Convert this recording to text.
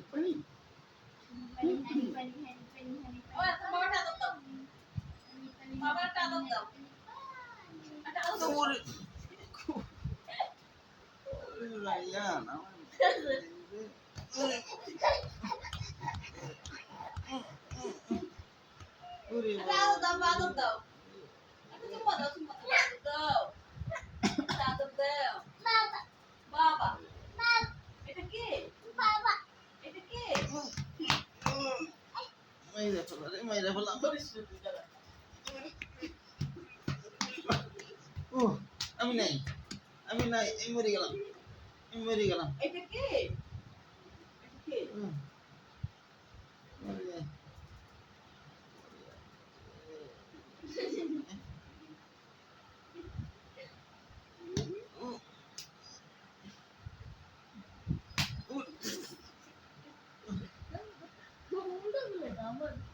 পানি দাও দাও দাও দাও দাও আমি নাই। আমি নাই মরে গেলাম। মরে গেলাম। এটা কি? 咱们。